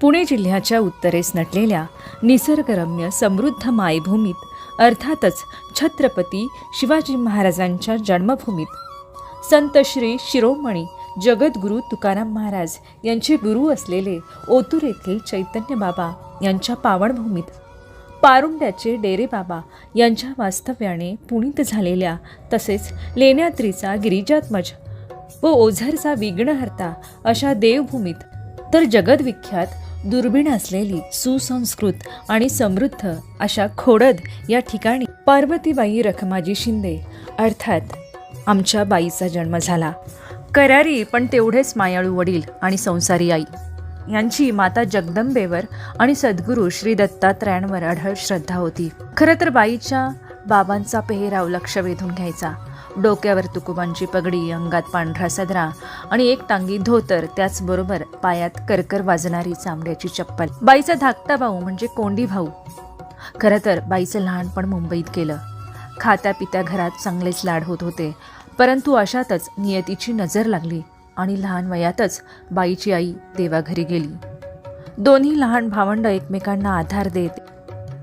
पुणे जिल्ह्याच्या उत्तरेस नटलेल्या निसर्गरम्य समृद्ध मायभूमीत अर्थातच छत्रपती शिवाजी महाराजांच्या जन्मभूमीत संत श्री शिरोमणी जगद्गुरू तुकाराम महाराज यांचे गुरु असलेले ओतूर येथील चैतन्य बाबा यांच्या पावनभूमीत पारुंड्याचे डेरे बाबा यांच्या वास्तव्याने पुणित झालेल्या तसेच लेण्याद्रीचा गिरिजात्मज व ओझरचा विघ्नहर्ता अशा देवभूमीत तर जगदविख्यात दुर्बीण असलेली सुसंस्कृत आणि समृद्ध अशा खोडद या ठिकाणी पार्वतीबाई रखमाजी शिंदे अर्थात आमच्या बाईचा जन्म झाला. करारी पण तेवढेच मायाळू वडील आणि संसारी आई. यांची माता जगदंबेवर आणि सद्गुरू श्री दत्तात्रयांवर अढळ श्रद्धा होती. खरं तर बाईच्या बाबांचा पेहराव लक्ष वेधून घ्यायचा. डोक्यावर तुकुबांची पगडी अंगात पांढरा सदरा आणि एक टांगी धोतर त्याचबरोबर पायात करकर वाजणारी चांबड्याची चप्पल. बाईचा धाकटा भाऊ म्हणजे कोंडी भाऊ. खरं तर बाईचं लहानपण मुंबईत गेलं. खात्या पित्या घरात चांगलेच लाड होत होते. परंतु अशातच नियतीची नजर लागली आणि लहान वयातच बाईची आई देवाघरी गेली. दोन्ही लहान भावंड एकमेकांना आधार देत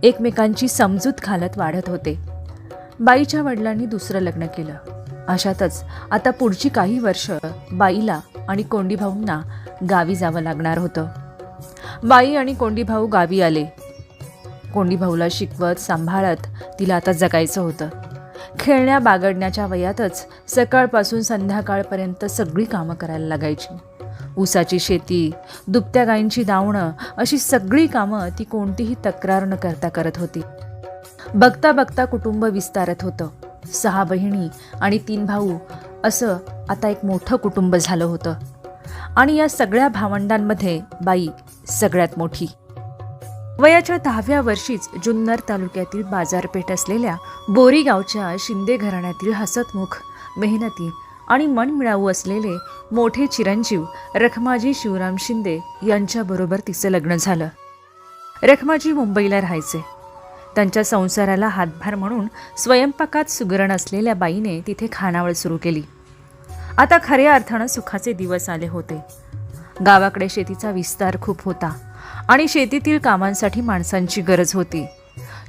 एकमेकांची समजूत घालत वाढत होते. बाईच्या वडिलांनी दुसरं लग्न केलं. अशातच आता पुढची काही वर्ष बाईला आणि कोंडीभाऊंना गावी जावं लागणार होतं. बाई आणि कोंडीभाऊ गावी आले. कोंडीभाऊला शिकवत सांभाळत तिला आता जगायचं होतं. खेळण्या बागडण्याच्या वयातच सकाळपासून संध्याकाळपर्यंत सगळी कामं करायला लागायची. ऊसाची शेती दुभत्या गायींची दावणं अशी सगळी कामं ती कोणतीही तक्रार न करता करत होती. बघता बघता कुटुंब विस्तारत होतं. सहा बहिणी आणि तीन भाऊ असं आता एक मोठं कुटुंब झालं होतं. आणि या सगळ्या भावंडांमध्ये बाई सगळ्यात मोठी. वयाच्या दहाव्या वर्षीच जुन्नर तालुक्यातील बाजारपेठ असलेल्या बोरीगावच्या शिंदे घराण्यातील हसतमुख मेहनती आणि मनमिळावू असलेले मोठे चिरंजीव रखमाजी शिवराम शिंदे यांच्याबरोबर तिचं लग्न झालं. रखमाजी मुंबईला राहायचे. त्यांच्या संसाराला हातभार म्हणून स्वयंपाकात सुगरण असलेल्या बाईने तिथे खानावळ सुरू केली. आता खऱ्या अर्थानं सुखाचे दिवस आले होते. गावाकडे शेतीचा विस्तार खूप होता आणि शेतीतील कामांसाठी माणसांची गरज होती.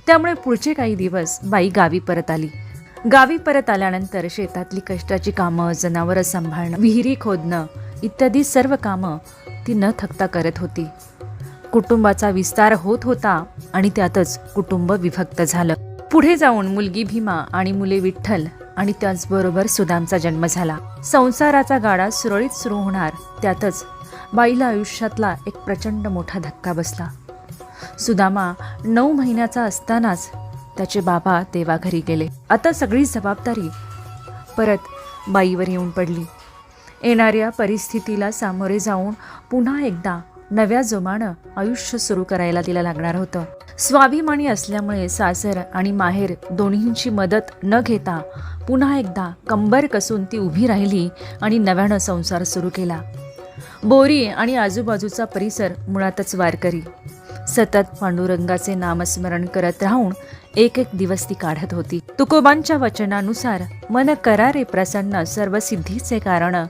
त्यामुळे पुढचे काही दिवस बाई गावी परत आली. गावी परत आल्यानंतर शेतातली कष्टाची कामं जनावरं सांभाळणं विहिरी खोदणं इत्यादी सर्व कामं ती न थकता करत होती. कुटुंबाचा विस्तार होत होता आणि त्यातच कुटुंब विभक्त झालं. पुढे जाऊन मुलगी भीमा आणि मुले विठ्ठल आणि त्याचबरोबर सुदामचा जन्म झाला. संसाराचा गाडा सुरळीत सुरू होणार त्यातच बाईला आयुष्यातला एक प्रचंड मोठा धक्का बसला. सुदामा नऊ महिन्याचा असतानाच त्याचे बाबा देवाघरी गेले. आता सगळी जबाबदारी परत बाईवर येऊन पडली. येणाऱ्या परिस्थितीला सामोरे जाऊन पुन्हा एकदा नव्या जोमानं आयुष्य सुरू करायला तिला लागणार होतं. स्वाभिमानी असल्यामुळे सासर आणि माहेर दोन्हींची मदत न घेता पुन्हा एकदा कंबर कसून ती उभी राहिली आणि नव्यानं संसार सुरू केला. बोरी आणि आजूबाजूचा परिसर मुळातच वारकरी. सतत पांडुरंगाचे नामस्मरण करत राहून एक एक दिवस ती काढत होती. तुकोबांच्या वचनानुसार मन करारे प्रसन्न सर्व सिद्धीचे कारण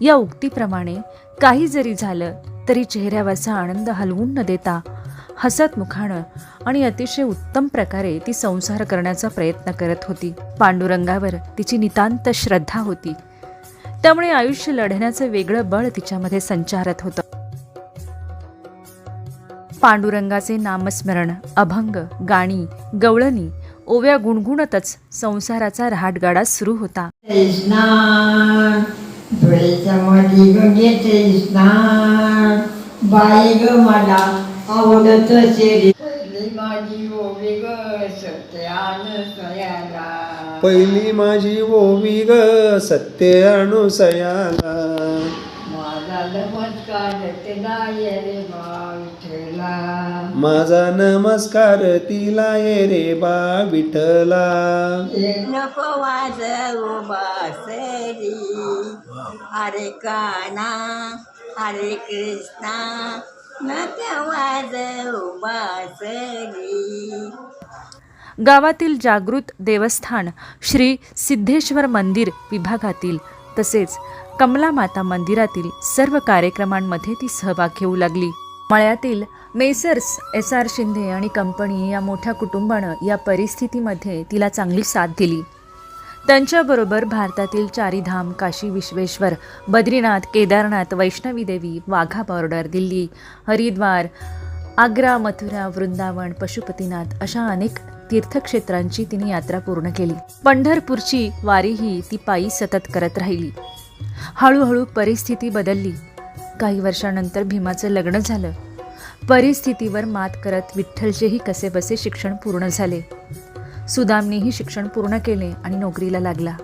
या उक्तीप्रमाणे काही जरी झालं तरी चेहऱ्यावरचा आनंद हलवून न देता हसत मुखानं आणि अतिशय उत्तम प्रकारे ती संसार करण्याचा प्रयत्न करत होती. पांडुरंगावर तिची नितांत श्रद्धा होती. त्यामुळे आयुष्य लढण्याचं वेगळं बळ तिच्यामध्ये संचारत होतं. पांडुरंगाचे नामस्मरण अभंग गाणी गवळणी ओव्या गुणगुणतच संसाराचा रहाटगाडा सुरू होता. धुळेच्या मधी ग बाई ग मला आवडत शेरी पहिली माझी ओवी ग सत्यान सयाला पहिली माझी ओवी ग सत्य अनुसयाला. माझा नमस्कार तिला ये रे बा विठ्ठला माझा नमस्कार तिला ये रे बा विठला नको वाजवू बासरी. हरे काना हरे कृष्णा गावातील जागृत देवस्थान श्री सिद्धेश्वर मंदिर विभागातील तसेच कमला माता मंदिरातील सर्व कार्यक्रमांमध्ये ती सहभाग घेऊ लागली. मळ्यातील मेसर्स एस आर शिंदे आणि कंपनी या मोठ्या कुटुंबानं या परिस्थितीमध्ये तिला चांगली साथ दिली. त्यांच्याबरोबर भारतातील चारीधाम काशी विश्वेश्वर बद्रीनाथ केदारनाथ वैष्णवी देवी वाघा बॉर्डर दिल्ली हरिद्वार आग्रा मथुरा वृंदावन पशुपतीनाथ अशा अनेक तीर्थक्षेत्रांची तिने यात्रा पूर्ण केली. पंढरपूरची वारीही ती पायी सतत करत राहिली. हळूहळू परिस्थिती बदलली. काही वर्षानंतर भीमाचं लग्न झालं. परिस्थितीवर मात करत विठ्ठलचेही कसेबसे शिक्षण पूर्ण झाले. सुदामनेही शिक्षण पूर्ण केले आणि नोकरीला लागला.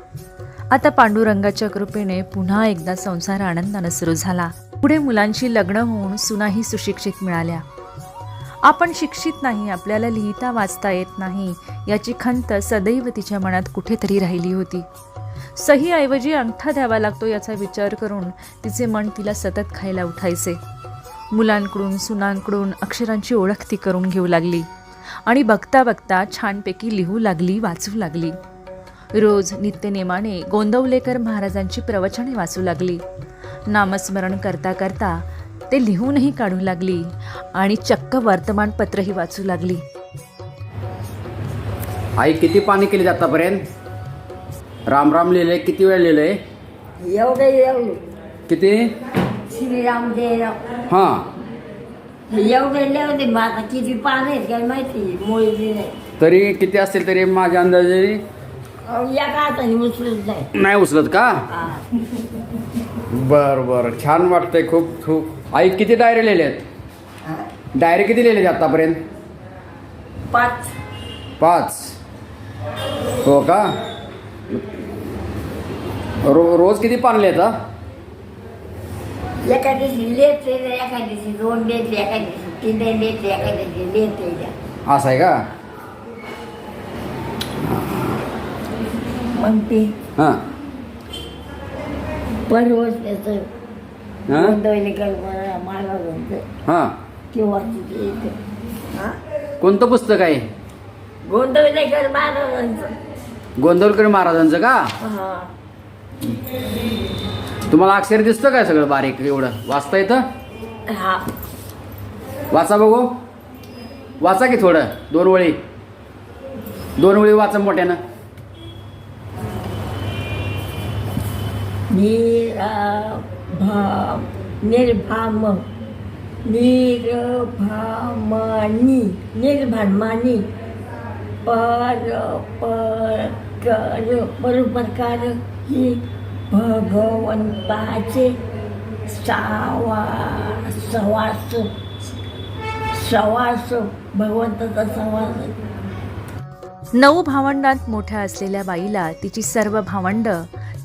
आता पांडुरंगाच्या कृपेने पुन्हा एकदा संसार आनंदानं सुरू झाला. पुढे मुलांशी लग्न होऊन सुनाही सुशिक्षित मिळाल्या. आपण शिक्षित नाही आपल्याला लिहिता वाचता येत नाही याची खंत सदैव तिच्या मनात कुठेतरी राहिली होती. सहीऐवजी अंगठा द्यावा लागतो याचा विचार करून तिचे मन तिला सतत खायला उठायचे. मुलांकडून सुनांकडून अक्षरांची ओळख ती करून घेऊ लागली. आणि बघता बघता छानपैकी लिहू लागली वाचू लागली. रोज नित्यनेमाने गोंदवलेकर महाराजांची प्रवचने वाचू लागली. नामस्मरण करता करता ते लिहूनही काढू लागली आणि चक्क वर्तमानपत्रही वाचू लागली. आई किती पाणी केली आतापर्यंत? राम राम लिहिलंय किती वेळ लिहिलंय एवढे किती? हां. एवढे एवढे माझा किती पान आहेत काय माहिती मोळी नाही. तरी किती असतील तरी माझ्या अंदाजे? या का उचलत नाही. नाही उचलत का? हा. बर बर. छान वाटतंय खूप खूप. आई किती डायरी लिहिले आहेत? हा. डायरी किती लिहिले आतापर्यंत? पाच. पाच. हो का? रो रोज किती पान लिहिता? एका दिवशी लेते एका दिवशी दोन लेते एका दिवशी तीन लेते एका दिवशी लेते असं आहे का? मग ते हां. परवच त्याचं हां? गोंदवलेकर महाराजांचं हां. किंवा तिथे येतं हा? कोणतं पुस्तक आहे? गोंदवलेकर महाराजांचं गोंदवलकर महाराजांचं का? हा. तुम्हाला अक्षर दिसतं काय सगळं बारीक एवढं? वाचता येतं? हा. वाचा बघू. वाचा की थोडं? दोन वळी दोन वळी वाचा मोठ्यानं. निराभा निर्भाम निर्भामानी निर्भामानी पर पर परोपकार ही भगवंताचे सावा सवास सवास भगवंताचा सवास. नऊ भावंडांत मोठ्या असलेल्या बाईला तिची सर्व भावंड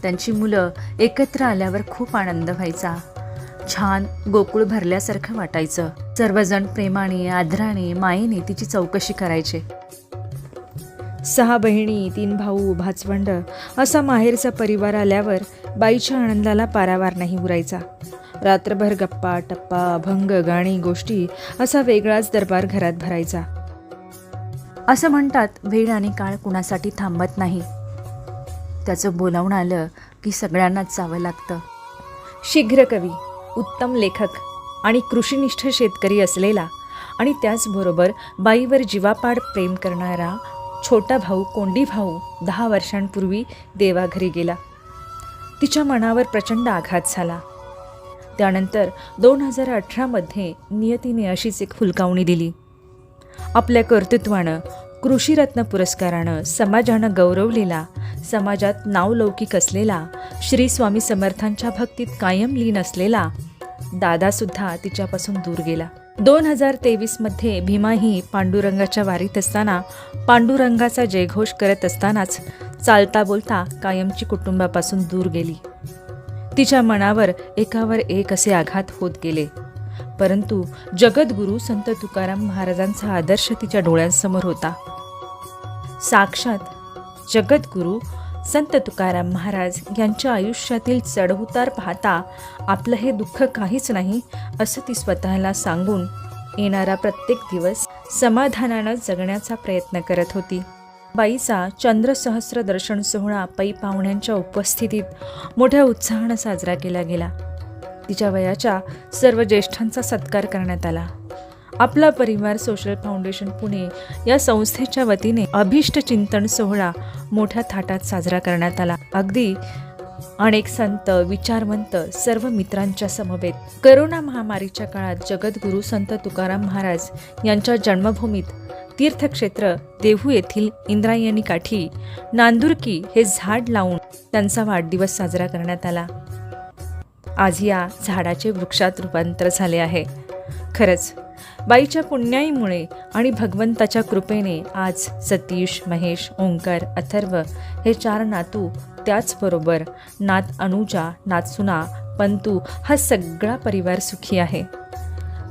त्यांची मुलं एकत्र आल्यावर खूप आनंद व्हायचा. छान गोकुळ भरल्यासारखं वाटायचं. सर्वजण प्रेमाने आदराने मायेने तिची चौकशी करायचे. सहा बहिणी तीन भाऊ भाचवंड असा माहेरचा परिवार आल्यावर बाईच्या आनंदाला पारावार नाही उरायचा. रात्रभर गप्पा टप्पा अभंग गाणी गोष्टी असा वेगळाच दरबार घरात भरायचा. असं म्हणतात वेळ आणि काळ कुणासाठी थांबत नाही. त्याचं बोलावून आलं की सगळ्यांनाच जावं लागतं. शीघ्र कवी उत्तम लेखक आणि कृषीनिष्ठ शेतकरी असलेला आणि त्याचबरोबर बाईवर जीवापाड प्रेम करणारा छोटा भाऊ कोंडी भाऊ दहा वर्षांपूर्वी देवाघरी गेला. तिच्या मनावर प्रचंड आघात झाला. त्यानंतर दोन हजार अठरामध्ये नियतीने अशीच एक फुलकावणी दिली. आपल्या कर्तृत्वानं कृषीरत्न पुरस्कारानं समाजानं गौरवलेला समाजात नावलौकिक असलेला श्री स्वामी समर्थांच्या भक्तीत कायम लीन असलेला दादासुद्धा तिच्यापासून दूर गेला. दोन हजार तेवीसमध्ये भीमाही पांडुरंगाच्या वारीत असताना पांडुरंगाचा जयघोष करत असतानाच चालता बोलता कायमची कुटुंबापासून दूर गेली. तिच्या मनावर एकावर एक असे आघात होत गेले. परंतु जगद्गुरू संत तुकाराम महाराजांचा आदर्श तिच्या डोळ्यांसमोर होता. साक्षात जगद्गुरू संत तुकाराम महाराज यांच्या आयुष्यातील चढउतार पाहता आपलं हे दुःख काहीच नाही असं ती स्वतःला सांगून येणारा प्रत्येक दिवस समाधानानं जगण्याचा प्रयत्न करत होती. बाईचा चंद्रसहस्र दर्शन सोहळा पै पाहुण्यांच्या उपस्थितीत मोठ्या उत्साहानं साजरा केला गेला. तिच्या वयाच्या सर्व ज्येष्ठांचा सत्कार करण्यात आला. आपला परिवार सोशल फाउंडेशन पुणे या संस्थेच्या वतीने अभिष्ट चिंतन सोहळा मोठ्या थाटात साजरा करण्यात आला. अगदी अनेक संत विचारवंत सर्व मित्रांच्या समवेत. करोना महामारीच्या काळात जगद्गुरू संत तुकाराम महाराज यांच्या जन्मभूमीत तीर्थक्षेत्र देहू येथील इंद्रायणी काठी नांदुरकी हे झाड लावून त्यांचा वाढदिवस साजरा करण्यात आला. आज या झाडाचे वृक्षात रूपांतर झाले आहे. खरंच बाईच्या पुण्याईमुळे आणि भगवंताच्या कृपेने आज सतीश महेश ओंकार अथर्व हे चार नातू त्याचबरोबर नात अनुजा नातसुना पंतू हा सगळा परिवार सुखी आहे.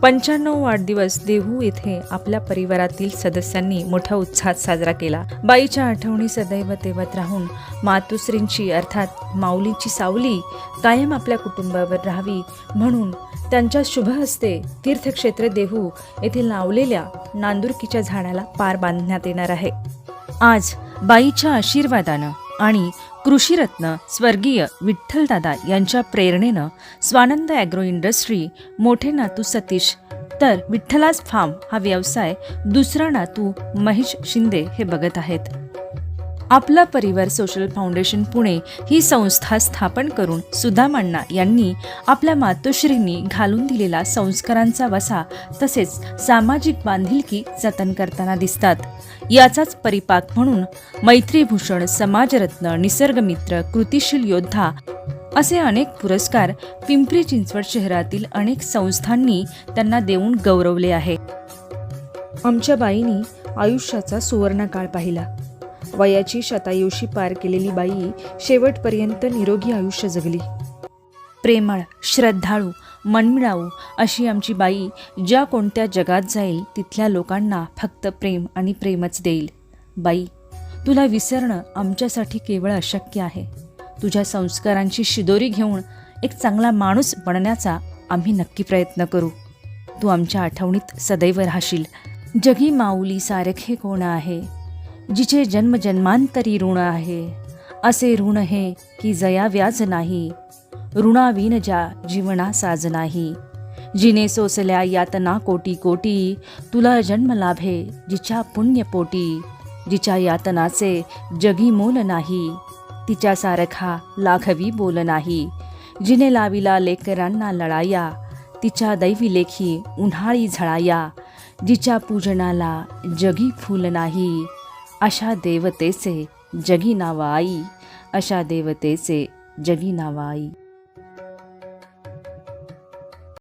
पंच्याण्णव वाढदिवस देहू येथे आपल्या परिवारातील सदस्यांनी मोठ्या उत्साहात साजरा केला. बाईच्या आठवणी सदैव तेवत राहून मातुश्रींची अर्थात माऊलीची सावली कायम आपल्या कुटुंबावर राहावी म्हणून त्यांच्या शुभ हस्ते तीर्थक्षेत्र देहू येथे लावलेल्या नांदुरकीच्या झाडाला पार बांधण्यात येणार आहे. आज बाईच्या आशीर्वादानं आणि कृषीरत्न स्वर्गीय विठ्ठलदादा यांच्या प्रेरणेनं स्वानंद ॲग्रो इंडस्ट्री मोठे नातू सतीश तर विठ्ठलास फार्म हा व्यवसाय दुसरा नातू महेश शिंदे हे बघत आहेत. आपला परिवार सोशल फाउंडेशन पुणे ही संस्था स्थापन करून सुधामण्णा यांनी आपल्या मातोश्रींनी घालून दिलेला संस्कारांचा वसा तसेच सामाजिक बांधिलकी जतन करताना दिसतात. याचाच परिपाक म्हणून मैत्रीभूषण समाजरत्न निसर्गमित्र कृतिशील योद्धा असे अनेक पुरस्कार पिंपरी चिंचवड शहरातील अनेक संस्थांनी त्यांना देऊन गौरवले आहे. आमच्या बाईंनी आयुष्याचा सुवर्णकाळ पाहिला. वयाची शतायुषी पार केलेली बाई शेवटपर्यंत निरोगी आयुष्य जगली. प्रेमळ श्रद्धाळू मनमिळावू अशी आमची बाई ज्या कोणत्या जगात जाईल तिथल्या लोकांना फक्त प्रेम आणि प्रेमच देईल. बाई तुला विसरणं आमच्यासाठी केवळ अशक्य आहे. तुझ्या संस्कारांची शिदोरी घेऊन एक चांगला माणूस बनण्याचा आम्ही नक्की प्रयत्न करू. तू आमच्या आठवणीत सदैव राहशील. जगी माऊली सारखे कोण आहे? जिचे जन्मजन्मांतरी ऋण आहे. असे ऋण हे की जया व्याज नाही. ऋणाविन ज्या जीवना साज नाही. जिने सोसल्या यातना कोटी कोटी तुला जन्म लाभे जिच्या पुण्यपोटी जिच्या यातनाचे जगी मोल नाही. तिच्या सारखा लाघवी बोल नाही. जिने लाविला लेकरांना लढाया तिच्या दैवी लेखी उन्हाळी झळाया. जिच्या पूजनाला जगी फूल नाही. अशा देवतेचे जगी नावा आई अशा देवतेचे जगी नावा आई